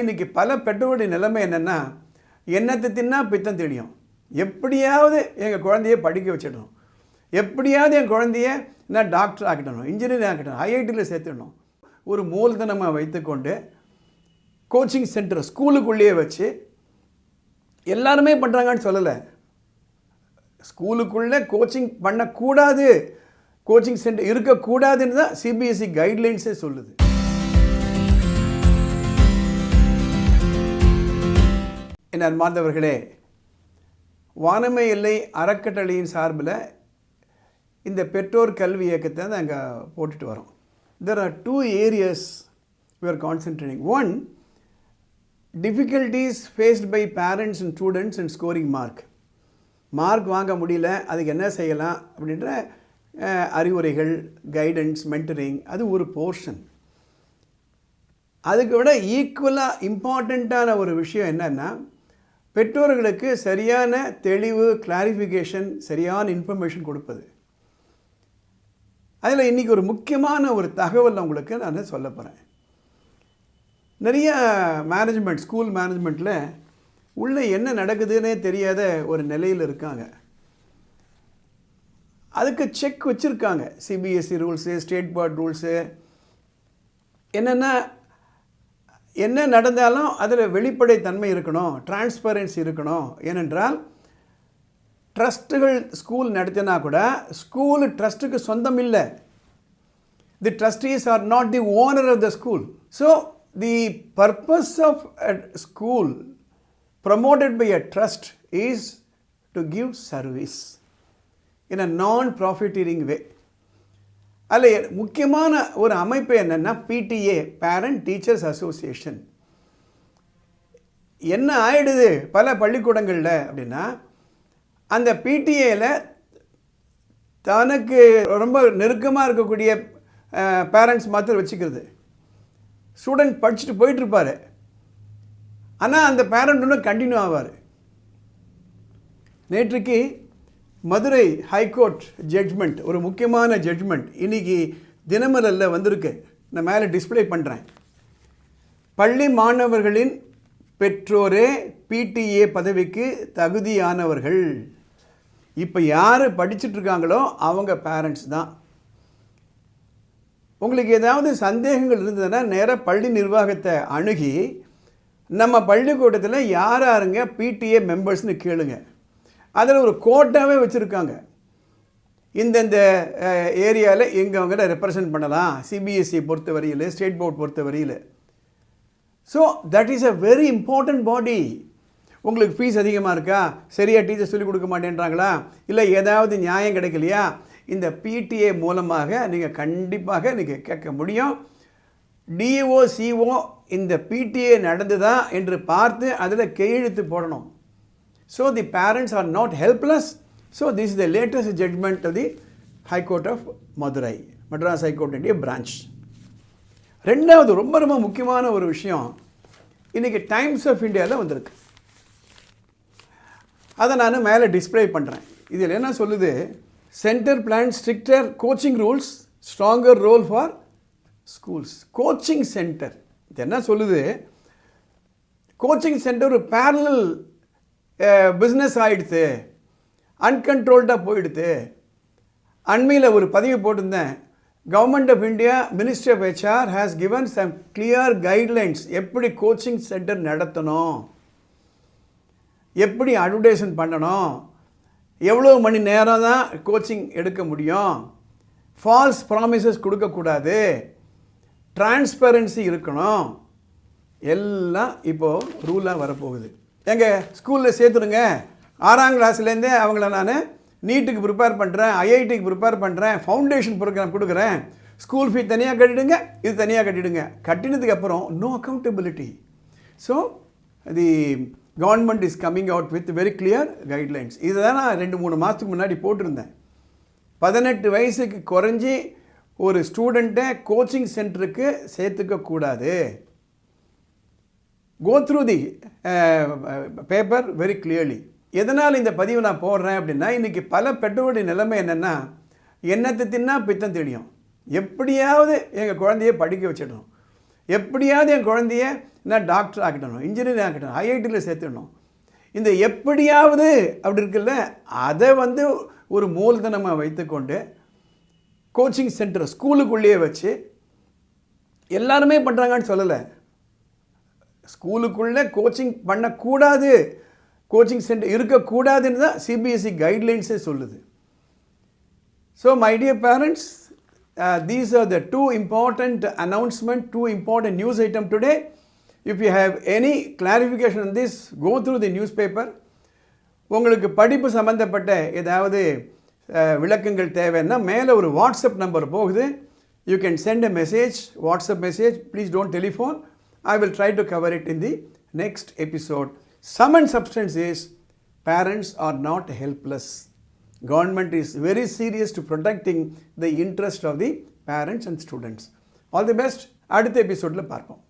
இன்னைக்கு பல பெற்றோருடைய நிலைமை என்னென்னா என்னத்தை தின்னா பித்தம் தெரியும் எப்படியாவது எங்கள் குழந்தைய படிக்க வச்சிடணும். எப்படியாவது என் குழந்தைய நான் டாக்டர் ஆக்கிடணும் இன்ஜினியர் ஆக்கிடணும் ஐஐடியில் சேர்த்துடணும். ஒரு மூலதனமாக வைத்துக்கொண்டு கோச்சிங் சென்டர் ஸ்கூலுக்குள்ளேயே வச்சு எல்லாருமே பண்ணுறாங்கன்னு சொல்லலை. ஸ்கூலுக்குள்ளே கோச்சிங் பண்ணக்கூடாது. கோச்சிங் சென்டர் இருக்கக்கூடாதுன்னு தான் சிபிஎஸ்சி கைட்லைன்ஸே சொல்லுது. என் அன்பார்ந்தவர்களே வானமை எல்லை அறக்கட்டளையின் சார்பில் இந்த பெற்றோர் கல்வி இயக்கத்தை நாங்கள் போட்டுட்டு வரோம். There are two areas we are one difficulties faced by parents and students and scoring mark mark வாங்க முடியல அதுக்கு என்ன செய்யலாம் அப்படின்ற அறிவுரைகள் கைடன்ஸ் மென்டரிங் அது ஒரு போர்ஷன் அதுக்கு விட ஈக்குவலாக இம்பார்ட்டண்ட்டான ஒரு விஷயம் என்னன்னா பெற்றோர்களுக்கு சரியான தெளிவு கிளாரிஃபிகேஷன் சரியான இன்ஃபர்மேஷன் கொடுப்பது. அதில் இன்றைக்கி ஒரு முக்கியமான ஒரு தகவல் உங்களுக்கு நான் சொல்ல போகிறேன் நிறைய மேனேஜ்மெண்ட் ஸ்கூல் மேனேஜ்மெண்ட்டில் உள்ளே என்ன நடக்குதுன்னே தெரியாத ஒரு நிலையில் இருக்காங்க. அதுக்கு செக் வச்சுருக்காங்க. CBSE rules state board rules என்னென்னா என்ன நடந்தாலும் அதில் வெளிப்படை தன்மை இருக்கணும் டிரான்ஸ்பரன்சி இருக்கணும். ஏனென்றால் ட்ரஸ்ட்டுகள் ஸ்கூல் நடத்தினா கூட ஸ்கூல் ட்ரஸ்ட்டுக்கு சொந்தம் இல்லை. The trustees are not the owner of the school so the purpose of a school promoted by a trust is to give service in a non profiteering way அதில் முக்கியமான ஒரு அமைப்பு என்னென்னா பிடிஏ பேரண்ட் டீச்சர்ஸ் அசோசியேஷன் என்ன ஆயிடுது பல பள்ளிக்கூடங்களில் அப்படின்னா அந்த பிடிஏல தனக்கு ரொம்ப நெருக்கமாக இருக்கக்கூடிய பேரண்ட்ஸ் மாத்திரம் வச்சுக்கிறது. ஸ்டூடெண்ட் படிச்சுட்டு போயிட்டுருப்பார். ஆனால் அந்த பேரண்ட் இன்னும் கண்டினியூ ஆவார். நேற்றுக்கு மதுரை ஹைகோர்ட் ஜட்ஜ்மெண்ட் ஒரு முக்கியமான ஜட்ஜ்மெண்ட் இன்னைக்கு தினமலரில் வந்திருக்கு. நான் மேலே டிஸ்ப்ளே பண்ணுறேன் பள்ளி மாணவர்களின் பெற்றோரே பிடிஏ பதவிக்கு தகுதியானவர்கள். இப்போ யார் படிச்சுட்ருக்காங்களோ அவங்க பேரண்ட்ஸ் தான். உங்களுக்கு ஏதாவது சந்தேகங்கள் இருந்ததுன்னா நேராக பள்ளி நிர்வாகத்தை அணுகி நம்ம பள்ளிக்கூடத்தில் யார் யாருங்க பிடிஏ மெம்பர்ஸ்னு கேளுங்கள் அதில் ஒரு கோட்டாவே வச்சுருக்காங்க. இந்தந்த ஏரியாவில் எங்கே அவங்க ரெப்ரசன்ட் பண்ணலாம். சிபிஎஸ்சி பொறுத்த வரையில் ஸ்டேட் போர்ட் பொறுத்த வரையில். So that is a very important body உங்களுக்கு ஃபீஸ் அதிகமாக இருக்கா? சரியாக டீச்சர் சொல்லிக் கொடுக்க மாட்டேன்றாங்களா? இல்லை ஏதாவது நியாயம் கிடைக்கலையா? இந்த பிடிஏ மூலமாக நீங்கள் கண்டிப்பாக நீங்கள் கேட்க முடியும். டிஓ சிஓ இந்த பிடிஏ நடந்துதா என்று பார்த்து அதில் கையெழுத்து போடணும். So the parents are not is so this judgment of latest High Court the Madurai, of Madurai Court India branch ரெண்டாவது ரொம்ப ரொம்ப முக்கியமான ஒரு விஷயம் இன்றைக்கி டைம்ஸ் ஆஃப் இந்தியாவில் வந்திருக்கு. அதை நான் மேலே டிஸ்ப்ளே பண்ணுறேன் இதில் என்ன சொல்லுது? Centre plan stricter coaching rules stronger role for schools coaching centre இது என்ன சொல்லுது? கோச்சிங் சென்டர் ஒரு பேரலல் பிஸ்னஸ் ஆகிடுது அன்கண்ட்ரோல்டாக போயிடுது அண்மையில் ஒரு பதிவு போட்டிருந்தேன். Government of India ministry of HR has given some clear guidelines எப்படி கோச்சிங் சென்டர் நடத்தணும். எப்படி அட்வர்டைஸ்மெண்ட் பண்ணணும். எவ்வளோ மணி நேரம் தான் கோச்சிங் எடுக்க முடியும். ஃபால்ஸ் ப்ராமிசஸ் கொடுக்கக்கூடாது. டிரான்ஸ்பரன்சி இருக்கணும். எல்லாம் இப்போது ரூலாக வரப்போகுது. எங்கள் ஸ்கூலில் சேர்த்துடுங்க. ஆறாம் கிளாஸ்லேருந்தே அவங்கள நான் நீட்டுக்கு ப்ரிப்பேர் பண்ணுறேன் ஐஐடிக்கு ப்ரிப்பேர் பண்ணுறேன் ஃபவுண்டேஷன் ப்ரோக்ராம் கொடுக்குறேன். ஸ்கூல் ஃபீ தனியாக கட்டிடுங்க இது தனியாக கட்டிடுங்க. கட்டினதுக்கு அப்புறம் no accountability so the government is coming out with very clear guidelines இதை தான் நான் ரெண்டு மூணு மாதத்துக்கு முன்னாடி போட்டிருந்தேன். பதினெட்டு வயசுக்கு குறைஞ்சி ஒரு ஸ்டூடெண்ட்டை கோச்சிங் சென்டருக்கு சேர்த்துக்க கூடாது go through the paper very clearly எதனால் இந்த பதிவு நான் போடுறேன் அப்படின்னா இன்றைக்கி பல பெற்றோருடைய நிலைமை என்னென்னா என்னத்தை தின்னா பித்தம் தெரியும் எப்படியாவது எங்கள் குழந்தைய படிக்க வச்சிடணும். எப்படியாவது என் குழந்தைய நான் டாக்டர் ஆக்கிடணும் இன்ஜினியர் ஆக்கிடணும் ஐஐடியில் சேர்த்துடணும். இந்த எப்படியாவது அப்படி இருக்குல்ல அதை வந்து ஒரு மூலதனமாக வைத்துக்கொண்டு கோச்சிங் சென்டர் ஸ்கூலுக்குள்ளேயே வச்சு எல்லாருமே பண்ணுறாங்கன்னு சொல்லலை. ஸ்கூலுக்குள்ளே கோச்சிங் பண்ணக்கூடாது. கோச்சிங் சென்டர் இருக்கக்கூடாதுன்னு தான் சிபிஎஸ்சி கைட்லைன்ஸே சொல்லுது. So my dear parents these are the two important important two two news item today if you have any clarification on this go through the news paper உங்களுக்கு படிப்பு சம்மந்தப்பட்ட ஏதாவது uh, விளக்கங்கள் தேவைன்னா மேலே ஒரு வாட்ஸ்அப் நம்பர் போகுது. You can send a message WhatsApp message please don't telephone I will try to cover it in the next episode some and substance is parents are not helpless. Government is very serious to protecting the interest of the parents and students. All the best. அடுத்த எபிசோடில் பார்ப்போம்